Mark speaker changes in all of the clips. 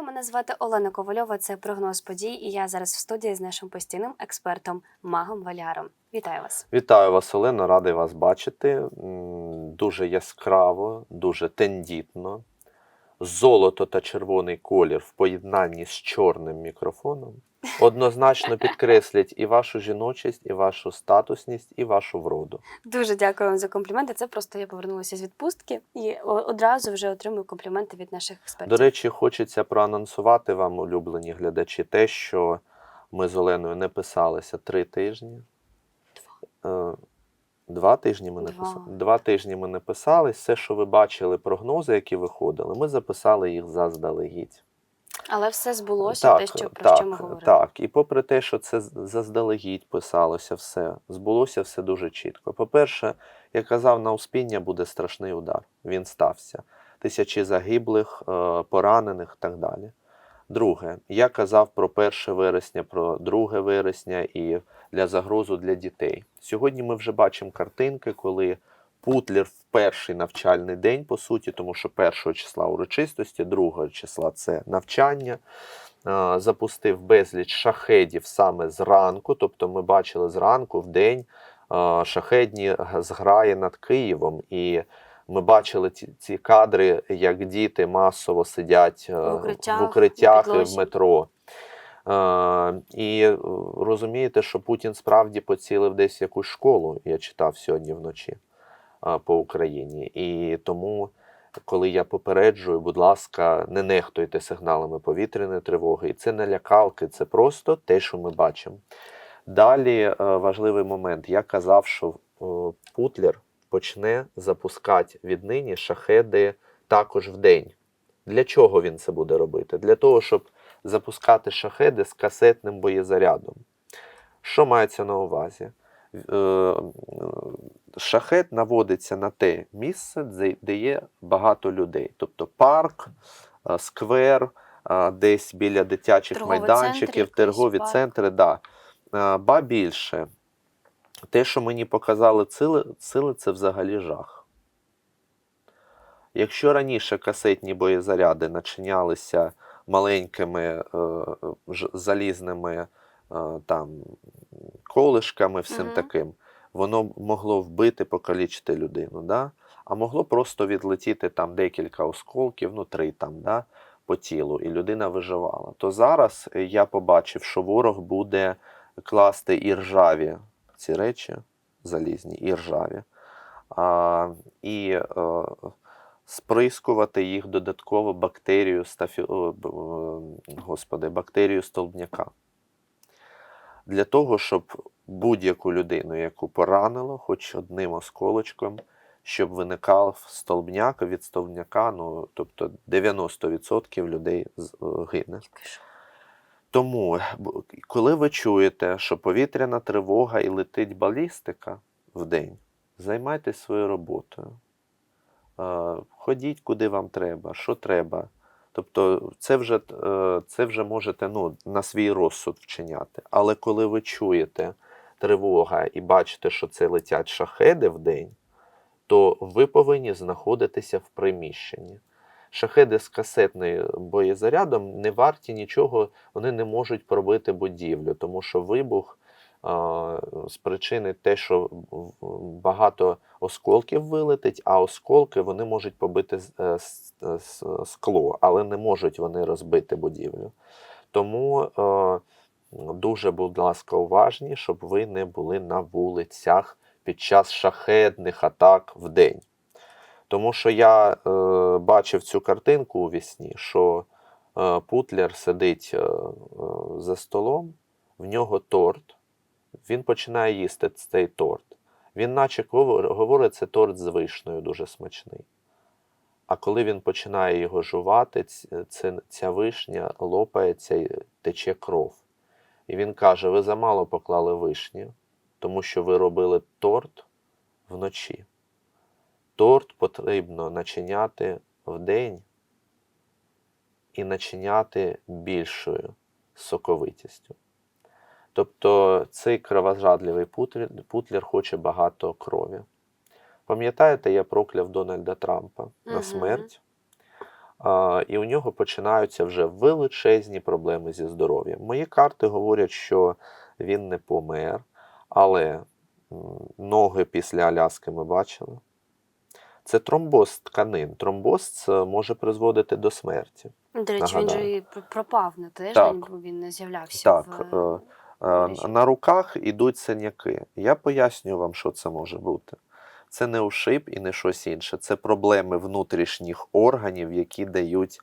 Speaker 1: Вітаю, мене звати Олена Ковальова. Це прогноз подій. І я зараз в студії з нашим постійним експертом Магом Валяром. Вітаю вас.
Speaker 2: Вітаю вас, Олено, радий вас бачити. Дуже яскраво, дуже тендітно. Золото та червоний колір в поєднанні з чорним мікрофоном однозначно підкреслять і вашу жіночість, і вашу статусність, і вашу вроду.
Speaker 1: Дуже дякую вам за компліменти. Це просто я повернулася з відпустки і одразу вже отримую компліменти від наших експертів.
Speaker 2: До речі, хочеться проанонсувати вам, улюблені глядачі, те, що ми з Оленою не писалися три тижні. Два, Два тижні ми не
Speaker 1: Два.
Speaker 2: писали. Два тижні ми не писались. Все, що ви бачили, прогнози, які виходили, ми записали їх заздалегідь.
Speaker 1: Але все збулося, те, що про
Speaker 2: так,
Speaker 1: що ми говорили.
Speaker 2: Так, і попри те, що це заздалегідь писалося все, збулося все дуже чітко. По-перше, я казав, на успіння буде страшний удар. Він стався. Тисячі загиблих, е, поранених і так далі. Друге, я казав про 1 вересня, про 2 вересня і для загрозу для дітей. Сьогодні ми вже бачимо картинки, коли Путлер в перший навчальний день, по суті, тому що першого числа урочистості, другого числа це навчання. е, Запустив безліч шахедів саме зранку. Тобто ми бачили зранку в день е, шахедні зграї над Києвом. І ми бачили ці, ці кадри, як діти масово сидять е,
Speaker 1: В укриттях,
Speaker 2: в укриттях і в метро. Е, і е, розумієте, що Путін справді поцілив десь якусь школу. Я читав сьогодні вночі е, по Україні. І тому, коли я попереджую, будь ласка, не нехтуйте сигналами повітряної тривоги. І це не лякалки, це просто те, що ми бачимо. Далі е, важливий момент. Я казав, що е, Путлер почне запускати віднині шахеди також в день. Для чого він це буде робити? Для того, щоб запускати шахеди з касетним боєзарядом. Що мається на увазі? Е, Шахет наводиться на те місце, де- є багато людей. Тобто парк, е, сквер, е, десь біля дитячих
Speaker 1: Торговий
Speaker 2: майданчиків,
Speaker 1: центр якийсь,
Speaker 2: торгові
Speaker 1: парк.
Speaker 2: центри. Да. Ба більше, те, що мені показали сили, сили це взагалі жах. Якщо раніше касетні боєзаряди начинялися маленькими е, залізними там, колишками, всім
Speaker 1: Мгм.
Speaker 2: таким, воно могло вбити, покалічити людину. Да? А могло просто відлетіти там декілька осколків, ну три там, да, по тілу, і людина виживала. То зараз я побачив, що ворог буде класти і ржаві ці речі залізні, і ржаві. А, і е, сприскувати їх додатково бактерію стафі... господи, бактерію столбняка. Для того, щоб будь-яку людину, яку поранило, хоч одним осколочком, щоб виникав столбняк, від столбняка, ну, тобто 90% людей е, гине. Тому, коли ви чуєте, що повітряна тривога і летить балістика в день, займайтесь своєю роботою. Е, Ходіть куди вам треба, що треба. Тобто, це вже, е, це вже можете ну, на свій розсуд вчиняти. Але коли ви чуєте тривога і бачите, що це летять шахеди в день, то ви повинні знаходитися в приміщенні. Шахеди з касетним боєзарядом не варті нічого, вони не можуть пробити будівлю, тому що вибух а, спричинить те, що багато осколків вилетить, а осколки вони можуть побити з- е, е, с- скло, але не можуть вони розбити будівлю. Тому е, дуже, будь ласка, уважні, щоб ви не були на вулицях під час шахедних атак в день. Тому що я е, бачив цю картинку у вісні, що е, Путлер сидить е, е, за столом, в нього торт, він починає їсти цей торт. Він, наче говорить, це торт з вишнею дуже смачний. А коли він починає його жувати, ця вишня лопається і тече кров. І він каже: ви замало поклали вишні, тому що ви робили торт вночі. Торт потрібно начиняти вдень і начиняти більшою соковитістю. Тобто цей кровожадливий путлер, путлер хоче багато крові. Пам'ятаєте, я прокляв Дональда Трампа на смерть. а, і у нього починаються вже величезні проблеми зі здоров'ям. Мої карти говорять, що він не помер, але ноги після Аляски ми бачили. Це тромбоз тканин. Тромбоз може призводити до смерті.
Speaker 1: До речі, він же і пропав на тиждень,
Speaker 2: Так.
Speaker 1: бо він не з'являвся
Speaker 2: Так,
Speaker 1: в
Speaker 2: е, Е. На руках ідуть синяки. Я поясню вам, що це може бути. Це не ушиб і не щось інше. Це проблеми внутрішніх органів, які дають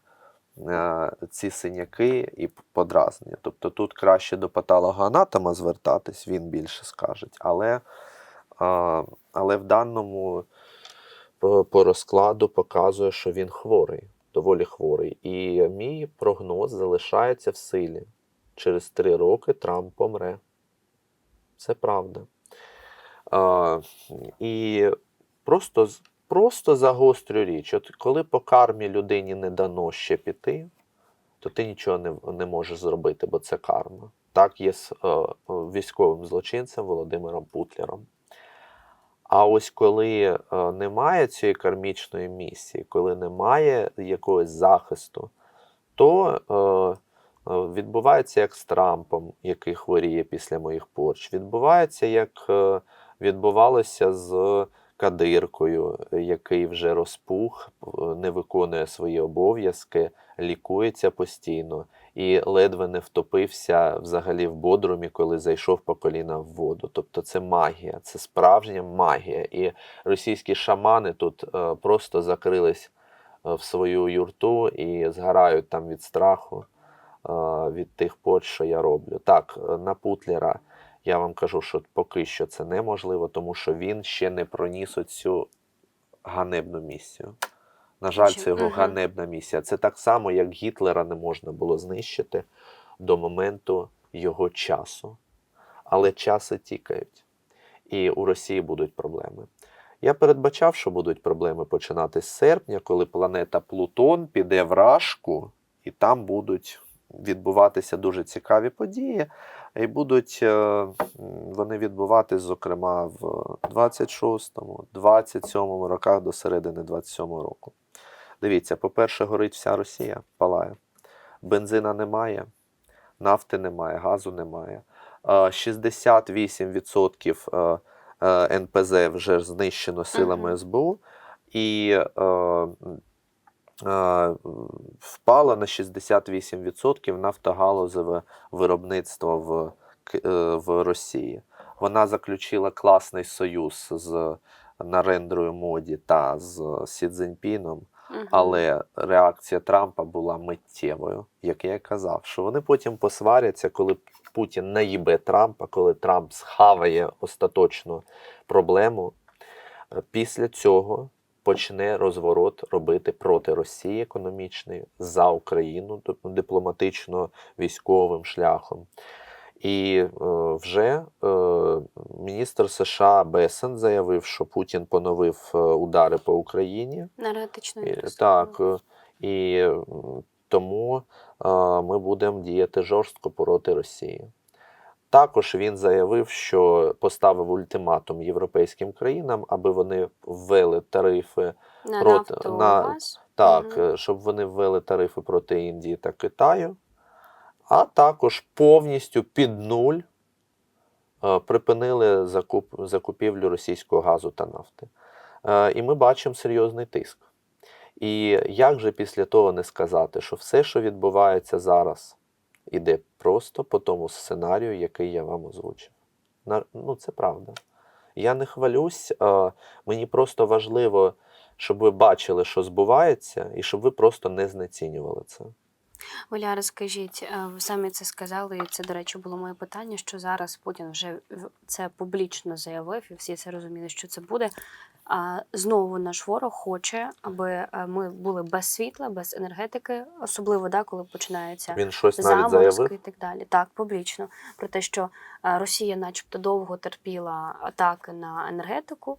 Speaker 2: е, ці синяки і подразнення. Тобто тут краще до патологоанатома звертатись, він більше скаже. Але, е, але в даному по розкладу показує, що він хворий, доволі хворий. І мій прогноз залишається в силі. Через три роки Трамп помре. Це правда. А, і просто, просто загострю річ. От коли по кармі людині не дано ще піти, то ти нічого не, не можеш зробити, бо це карма. Так є з е, військовим злочинцем Володимиром Путлером. А ось коли е, немає цієї кармічної місії, коли немає якогось захисту, то е, відбувається як з Трампом, який хворіє після моїх порч. Відбувається, як е, відбувалося з Кадиркою, який вже розпух, е, не виконує свої обов'язки, лікується постійно і ледве не втопився взагалі в бодрумі, коли зайшов по коліна в воду. Тобто це магія, це справжня магія. І російські шамани тут е, просто закрились е, в свою юрту і згорають там від страху, е, від тих поч, що я роблю. Так, е, на Путлера я вам кажу, що поки що це неможливо, тому що він ще не проніс оцю ганебну місію. На жаль, це його ганебна місія. Це так само, як Гітлера не можна було знищити до моменту його часу. Але часи тікають, і у Росії будуть проблеми. Я передбачав, що будуть проблеми починати з серпня, коли планета Плутон піде в Рашку, і там будуть відбуватися дуже цікаві події. І будуть е, вони відбуватись, зокрема, в 26-му, 27-му роках до середини 27-го року. Дивіться, по-перше, горить вся Росія, палає. Бензина немає, нафти немає, газу немає. Е, 68% е, е, НПЗ вже знищено силами СБУ, і е, е, на 68% нафтогалузеве виробництво в, е, в Росії. Вона заключила класний союз з Нарендрою Моді та з Сі Цзіньпіном, але реакція Трампа була миттєвою, як я казав, що вони потім посваряться, коли Путін наїбе Трампа, коли Трамп схаває остаточно проблему. Е, Після цього почне розворот робити проти Росії економічний за Україну, тобто дипломатично військовим шляхом. І е, вже е, міністр США Бесен заявив, що Путін поновив е, удари по Україні.
Speaker 1: енергетичну
Speaker 2: І, так, е, і тому е, ми будемо діяти жорстко проти Росії. Також він заявив, що поставив ультиматум європейським країнам, аби вони ввели тарифи
Speaker 1: на
Speaker 2: проти-
Speaker 1: нафту
Speaker 2: на-
Speaker 1: газ.
Speaker 2: так, е, щоб вони ввели тарифи проти Індії та Китаю, а також повністю під нуль е, припинили закуп, закупівлю російського газу та нафти. Е, І ми бачимо серйозний тиск. І як же після того не сказати, що все, що відбувається зараз, іде просто по тому сценарію, який я вам озвучив. Ну, це правда. Я не хвалюсь, мені просто важливо, щоб ви бачили, що збувається, і щоб ви просто не знецінювали це.
Speaker 1: Оля, розкажіть, е, ви самі це сказали, і це, до речі, було моє питання, що зараз Путін вже це публічно заявив, і всі це розуміли, що це буде. А знову наш ворог хоче, аби е, ми були без світла, без енергетики, особливо да, коли починаються
Speaker 2: Він щось навіть заявив.
Speaker 1: і так далі. Так, публічно. Про те, що е, Росія, начебто, довго терпіла атаки на енергетику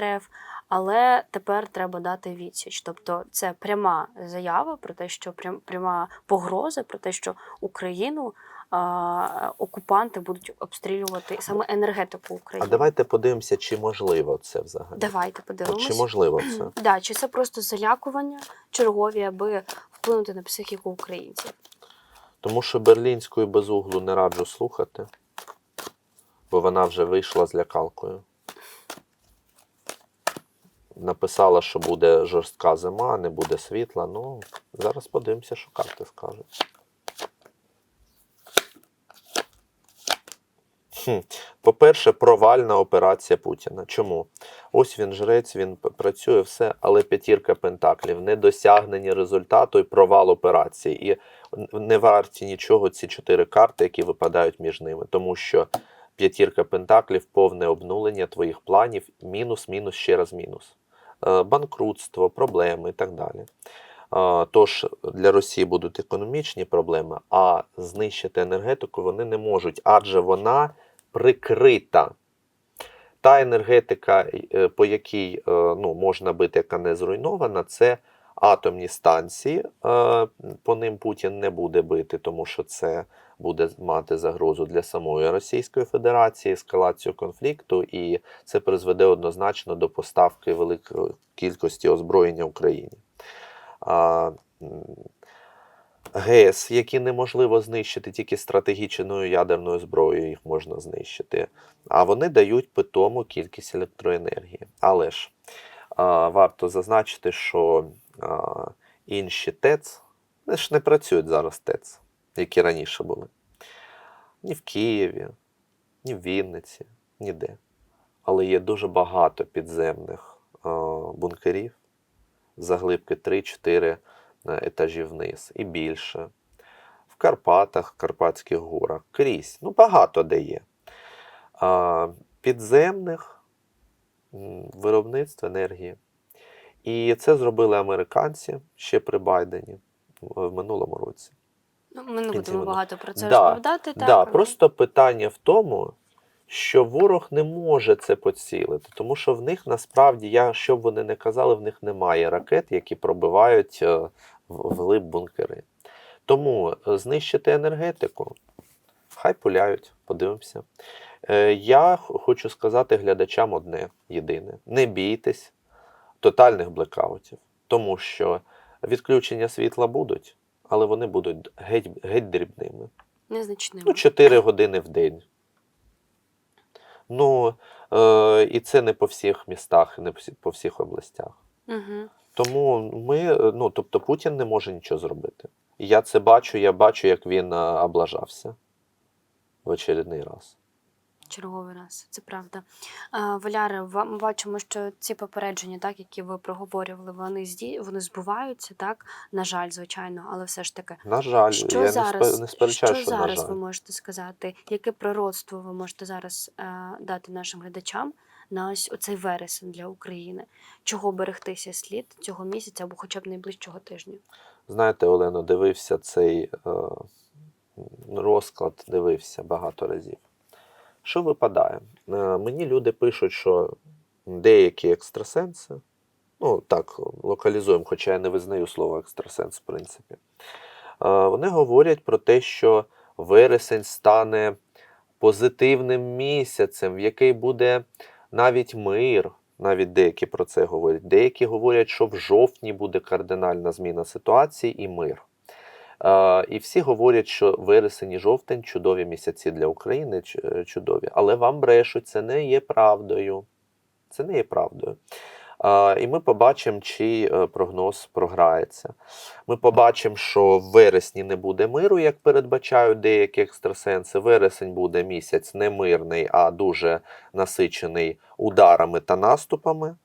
Speaker 1: РФ, але тепер треба дати відсіч. Тобто це пряма заява про те, що прям, пряма погроза про те, що Україну а, окупанти будуть обстрілювати саме енергетику України.
Speaker 2: А давайте подивимося, чи можливо це взагалі.
Speaker 1: Давайте
Speaker 2: От чи можливо це?
Speaker 1: Да, чи це просто залякування чергові, аби вплинути на психіку українців?
Speaker 2: Тому що берлінську безуглу не раджу слухати, бо вона вже вийшла з лякалкою. Написала, що буде жорстка зима, не буде світла. Ну, зараз подивимося, що карти скажуть. По-перше, провальна операція Путіна. Чому? Ось він жрець, він працює все, але п'ятірка пентаклів, недосягнення результату і провал операції. І не варті нічого ці чотири карти, які випадають між ними, тому що п'ятірка пентаклів повне обнулення твоїх планів, мінус, мінус, ще раз мінус. Е, Банкрутство, проблеми і так далі. Е, Тож для Росії будуть економічні проблеми, а знищити енергетику вони не можуть, адже вона прикрита. Та енергетика, е, по якій ну, можна бити, яка не зруйнована, це атомні станції. По ним Путін не буде бити, тому що це буде мати загрозу для самої Російської Федерації, ескалацію конфлікту, і це призведе однозначно до поставки великої кількості озброєння Україні. А, ГЕС, які неможливо знищити тільки стратегічною ядерною зброєю, їх можна знищити. А вони дають питому кількість електроенергії. Але ж а, варто зазначити, що а, інші ТЕЦ вони ж не працюють зараз ТЕЦ, які раніше були. Ні в Києві, ні в Вінниці, ніде. Але є дуже багато підземних а, бункерів, заглибки 3-4 е, етажі вниз і більше. В Карпатах, Карпатських горах, крізь. Ну, багато де є. Підземних виробництв енергії. І це зробили американці ще при Байдені в в минулому році.
Speaker 1: Ну, ми не будемо багато про це
Speaker 2: Да,
Speaker 1: розповідати. Так,
Speaker 2: Да, просто питання в тому, що ворог не може це поцілити, тому що в них насправді, я, що б вони не казали, в них немає ракет, які пробивають е, в- вглиб бункери. Тому е, знищити енергетику, хай пуляють, подивимося. Е, Я хочу сказати глядачам одне єдине: не бійтесь тотальних блекаутів, тому що відключення світла будуть, але вони будуть геть, геть дрібними.
Speaker 1: Незначними.
Speaker 2: Ну, 4 години в день. Ну, е, і це не по всіх містах, не по всіх областях.
Speaker 1: Угу.
Speaker 2: Тому ми, ну, тобто Путін не може нічого зробити. Я це бачу, я бачу, як він е, облажався в очередний раз.
Speaker 1: Черговий раз, це правда. А, Валяре, ми бачимо, що ці попередження, так, які ви проговорювали, вони зді... вони збуваються, так? На жаль, звичайно, але все ж таки.
Speaker 2: На жаль,
Speaker 1: Що
Speaker 2: я
Speaker 1: зараз,
Speaker 2: не, спе- сперечаю,
Speaker 1: що
Speaker 2: що, на
Speaker 1: зараз
Speaker 2: жаль.
Speaker 1: ви можете сказати? Яке пророцтво ви можете зараз е, дати нашим глядачам на ось оцей вересень для України? Чого берегтися слід цього місяця або хоча б найближчого тижня?
Speaker 2: Знаєте, Олено, дивився цей е, розклад, дивився багато разів. Що випадає? Е, мені люди пишуть, що деякі екстрасенси, ну так, локалізуємо, хоча я не визнаю слово екстрасенс, в принципі. Е, вони говорять про те, що вересень стане позитивним місяцем, в який буде навіть мир. Навіть деякі про це говорять. Деякі говорять, що в жовтні буде кардинальна зміна ситуації і мир. І всі говорять, що вересень і жовтень чудові місяці для України, е, чудові. Але вам брешуть, це не є правдою. Це не є правдою. І ми побачимо, чий е, прогноз програється. Ми побачимо, що в вересні не буде миру, як передбачають деякі екстрасенси. Вересень буде місяць не мирний, а дуже насичений ударами та наступами.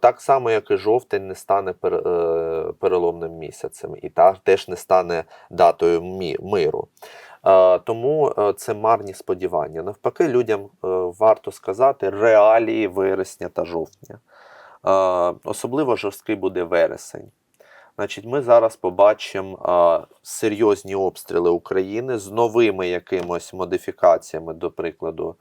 Speaker 2: Так само, як і жовтень не стане е, переломним місяцем, і та теж не стане датою миру. Е, Тому е, це марні сподівання. Навпаки, людям е, варто сказати реалії вересня та жовтня. Особливо жорсткий буде вересень. Значить, ми зараз побачимо серйозні обстріли України з новими якимось модифікаціями, до прикладу,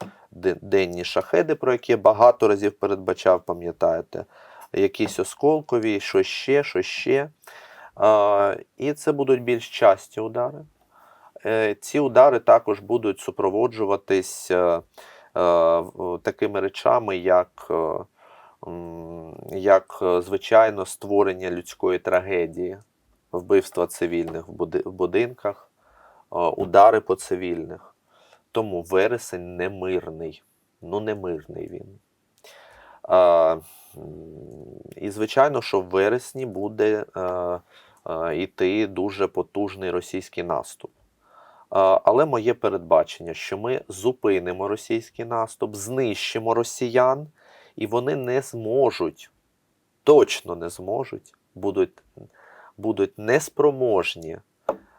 Speaker 2: денні шахеди, про які я багато разів передбачав, пам'ятаєте, якісь осколкові, що ще, що ще. І це будуть більш часті удари. е, ці удари також будуть супроводжуватись е, е, такими речами, як, як звичайно, створення людської трагедії, вбивства цивільних в будинках, удари по цивільних. Тому вересень не мирний. Ну, не мирний він. І, звичайно, що в вересні буде е, е, йти дуже потужний російський наступ. Але моє передбачення, що ми зупинимо російський наступ, знищимо росіян, і вони не зможуть, точно не зможуть, будуть, будуть неспроможні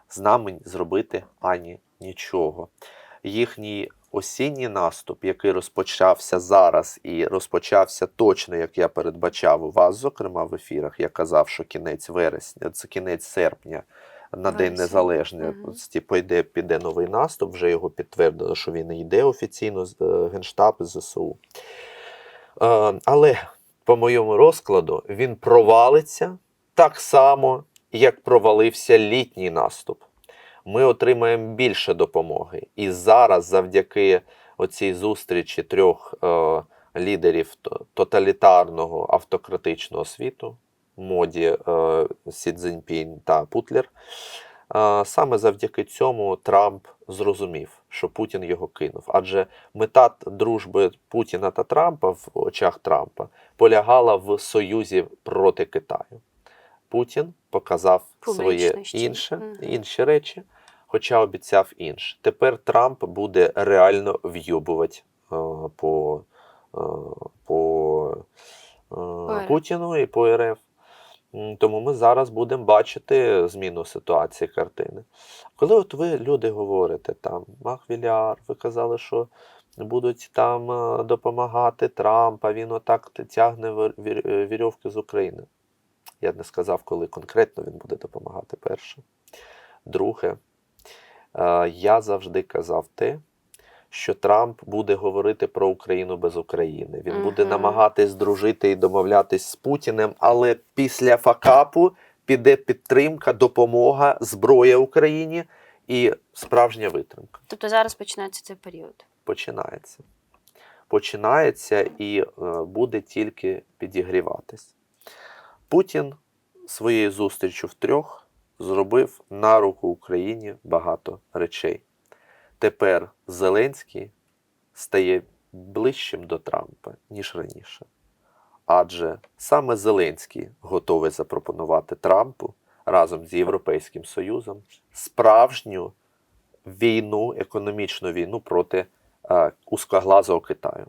Speaker 2: з нами зробити ані нічого. Їхній осінній наступ, який розпочався зараз і розпочався точно, як я передбачав у вас, зокрема в ефірах, я казав, що кінець вересня, це кінець серпня. На День
Speaker 1: Вересня.
Speaker 2: Незалежності піде, піде новий наступ, вже його підтвердили, що він йде офіційно з е, Генштаб ЗСУ. Е, Але по моєму розкладу він провалиться так само, як провалився літній наступ. Ми отримаємо більше допомоги. І зараз, завдяки оцій зустрічі трьох е, лідерів тоталітарного автократичного світу, моді е, Сі Цзіньпінь та Путлер, е, саме завдяки цьому Трамп зрозумів, що Путін його кинув. Адже мета дружби Путіна та Трампа в очах Трампа полягала в союзі проти Китаю. Путін показав своє
Speaker 1: Публічності.
Speaker 2: інше, інші речі, хоча обіцяв інше. Тепер Трамп буде реально в'юбувати е, по, е, по е,
Speaker 1: РФ.
Speaker 2: Путіну і по РФ. Тому ми зараз будемо бачити зміну ситуації картини. Коли от ви, люди, говорите там, Махвіляр, ви казали, що будуть там допомагати Трампа, він отак тягне вірьовки з України. Я не сказав, коли конкретно він буде допомагати перше. Друге, е, я завжди казав те, що Трамп буде говорити про Україну без України. Він буде
Speaker 1: Мгм.
Speaker 2: намагатись дружити і домовлятись з Путіним, але після факапу піде підтримка, допомога, зброя Україні і справжня витримка.
Speaker 1: Тобто зараз починається цей період.
Speaker 2: Починається. Починається і е, буде тільки підігріватись. Путін своєю зустрічю втрьох зробив на руку Україні багато речей. Тепер Зеленський стає ближчим до Трампа, ніж раніше. Адже саме Зеленський готовий запропонувати Трампу разом з Європейським Союзом справжню війну, економічну війну проти е, узкоглазого Китаю.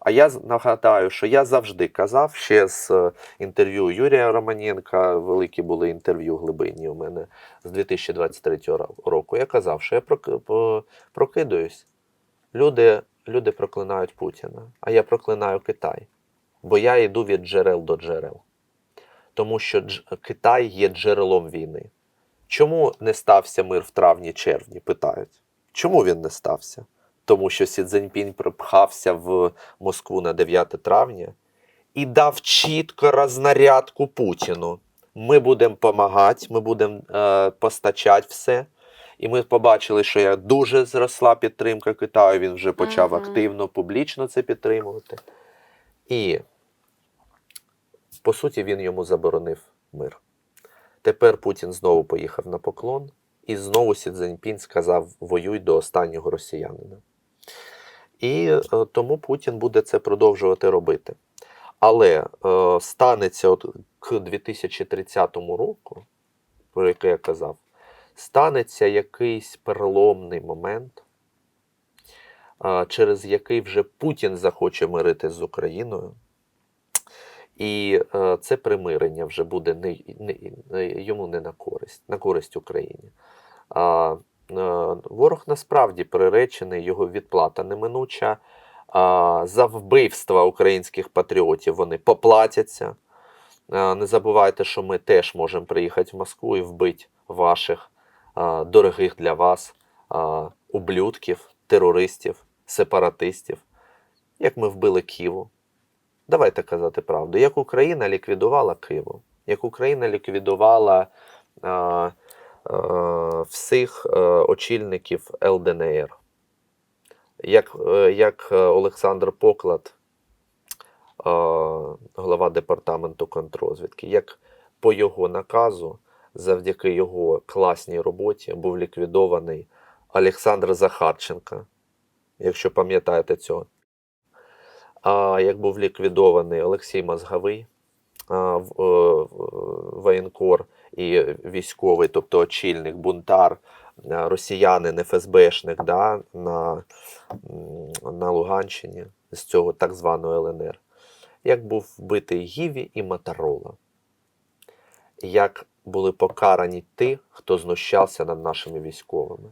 Speaker 2: А я нагадаю, що я завжди казав ще з е, інтерв'ю Юрія Романенка, великі були інтерв'ю глибинні у мене з 2023 року. Я казав, що я прокидаюсь. Люди, люди проклинають Путіна, а я проклинаю Китай. Бо я йду від джерел до джерел. Тому що Китай є джерелом війни. Чому не стався мир в травні-червні? Питають. Чому він не стався? Тому що Сі Цзіньпінь пропхався в Москву на 9 травня і дав чітко рознарядку Путіну. Ми будемо допомагати, ми будемо е, постачати все. І ми побачили, що як дуже зросла підтримка Китаю, він вже почав
Speaker 1: Мгм.
Speaker 2: активно, публічно це підтримувати. І, по суті, він йому заборонив мир. Тепер Путін знову поїхав на поклон, і знову Сі Цзіньпінь сказав: воюй до останнього росіянина. І е, тому Путін буде це продовжувати робити. Але е, станеться от к 2030 року, про який я казав, станеться якийсь переломний момент, е, через який вже Путін захоче миритись з Україною. І е, це примирення вже буде не, не, йому не на користь, на користь Україні. Е, ворог насправді приречений, його відплата неминуча. За вбивства українських патріотів вони поплатяться. Не забувайте, що ми теж можемо приїхати в Москву і вбити ваших дорогих для вас ублюдків, терористів, сепаратистів, як ми вбили Києву. Давайте казати правду. Як Україна ліквідувала Києву, як Україна ліквідувала е, всіх е, очільників ЛДНР. Як, е, як е, Олександр Поклад, е, голова департаменту контррозвідки, як по його наказу, завдяки його класній роботі, був ліквідований Олександр Захарченко, якщо пам'ятаєте цього. А як був ліквідований Олексій Мозговий, е, воєнкор і військовий, тобто очільник, бунтар, е, росіянин, ФСБшник да, на, на Луганщині з цього так званого ЛНР. Як був вбитий Гіві і Матарола. Як були покарані ті, хто знущався над нашими військовими.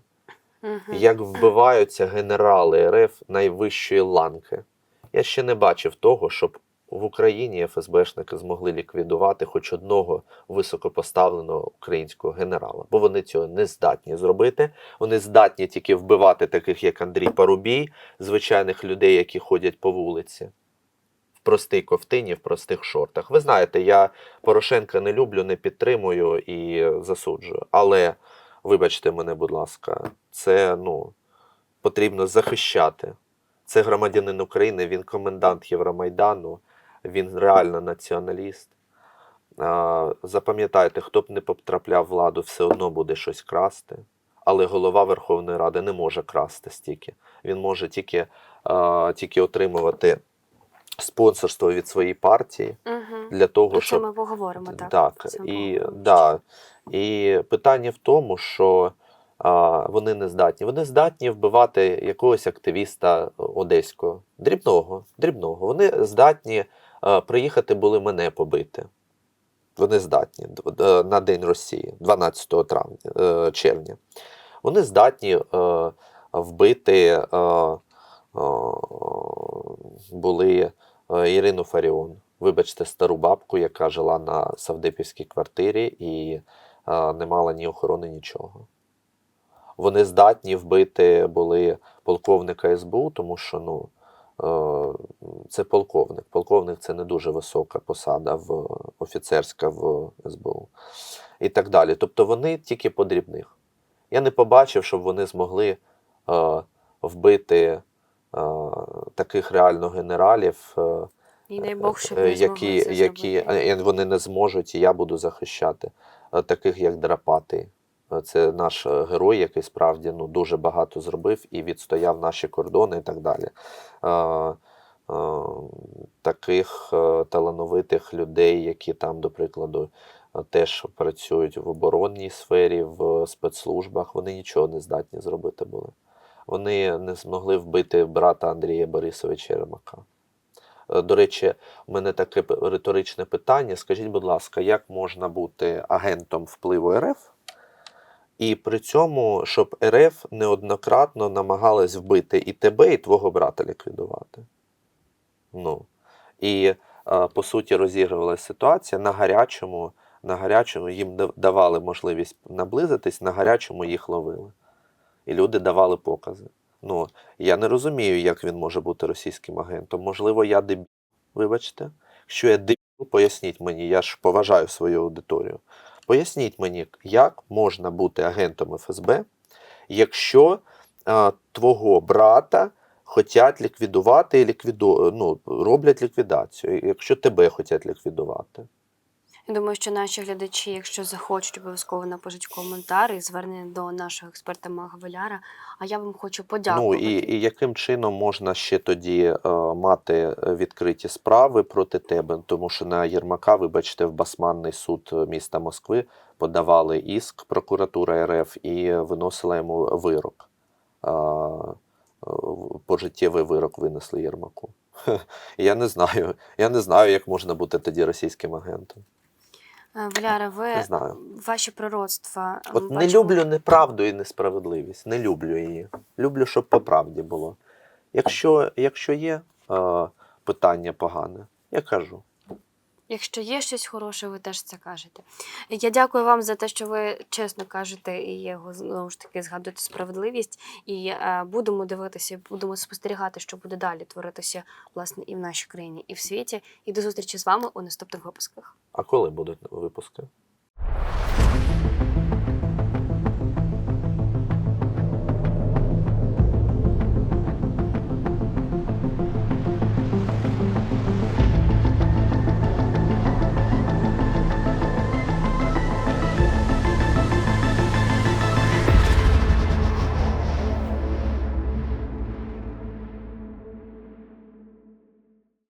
Speaker 2: Як вбиваються генерали РФ найвищої ланки. Я ще не бачив того, щоб в Україні ФСБшники змогли ліквідувати хоч одного високопоставленого українського генерала, бо вони цього не здатні зробити. Вони здатні тільки вбивати таких, як Андрій Парубій, звичайних людей, які ходять по вулиці. В простій ковтині, в простих шортах. Ви знаєте, я Порошенка не люблю, не підтримую і засуджую. Але, вибачте мене, будь ласка, це ну, потрібно захищати. Це громадянин України, він комендант Євромайдану, він реально націоналіст. Запам'ятайте, хто б не потрапляв владу, все одно буде щось красти. Але голова Верховної Ради не може красти стільки. Він може тільки, тільки отримувати спонсорство від своєї партії
Speaker 1: Мгм.
Speaker 2: для того,
Speaker 1: Про це
Speaker 2: щоб
Speaker 1: ми поговоримо, так.
Speaker 2: так, і, да, і питання в тому, що вони не здатні. Вони здатні вбивати якогось активіста одеського, дрібного, дрібного. Вони здатні приїхати були мене побити. Вони здатні д- на День Росії, 12 травня, е, червня. Вони здатні е, вбити е, е, були е, Ірину Фаріон. Вибачте, стару бабку, яка жила на Савдепівській квартирі і е, не мала ні охорони, нічого. Вони здатні вбити були полковника СБУ, тому що ну, е, це полковник. Полковник це не дуже висока посада в офіцерська в СБУ. І так далі. Тобто вони тільки по дрібних. Я не побачив, щоб вони змогли е, вбити е, таких реально генералів. Е,
Speaker 1: І дай Бог, щоб
Speaker 2: е,
Speaker 1: не
Speaker 2: які, які е, вони не зможуть, і я буду захищати. Е, Таких як Драпатий. Е, Це наш е, герой, який справді ну, дуже багато зробив і відстояв наші кордони і так далі. Е, Таких талановитих людей, які там, до прикладу, теж працюють в оборонній сфері, в спецслужбах, вони нічого не здатні зробити були. Вони не змогли вбити брата Андрія Борисовича Єрмака. До речі, у мене таке риторичне питання. Скажіть, будь ласка, як можна бути агентом впливу РФ, і при цьому, щоб РФ неоднократно намагалась вбити і тебе, і твого брата ліквідувати? Ну, і е, по суті розігрувалася ситуація на гарячому, на гарячому їм давали можливість наблизитись, на гарячому їх ловили. І люди давали покази. Ну, я не розумію, як він може бути російським агентом. Можливо, я дебіл, вибачте. Якщо я дебіл, поясніть мені, я ж поважаю свою аудиторію. Поясніть мені, як можна бути агентом ФСБ, якщо а, твого брата хочуть ліквідувати і ліквіду... ну, роблять ліквідацію, якщо тебе хочуть ліквідувати.
Speaker 1: Я думаю, що наші глядачі, якщо захочуть, обов'язково напишуть коментар і звернення до нашого експерта Мага Валяра. А я вам хочу
Speaker 2: Ну
Speaker 1: подякувати.
Speaker 2: і, і яким чином можна ще тоді е, мати відкриті справи проти тебе? Тому що на Єрмака, вибачте, в Басманний суд міста Москви подавали іск прокуратура РФ і виносила йому вирок. Е, пожиттєвий вирок винесли Єрмаку. Я не знаю. Я не знаю, як можна бути тоді російським агентом.
Speaker 1: Е, Валяра, ви
Speaker 2: Не знаю.
Speaker 1: ваші пророцтва.
Speaker 2: От
Speaker 1: м,
Speaker 2: не люблю неправду і несправедливість. Не люблю її. Люблю, щоб по правді було. Якщо, якщо є е, питання погане, я кажу.
Speaker 1: Якщо є щось хороше, ви теж це кажете. Я дякую вам за те, що ви чесно кажете і його знову ж таки згадуєте справедливість. І е, будемо дивитися, будемо спостерігати, що буде далі творитися власне і в нашій країні, і в світі. І до зустрічі з вами у наступних випусках.
Speaker 2: А коли будуть випуски?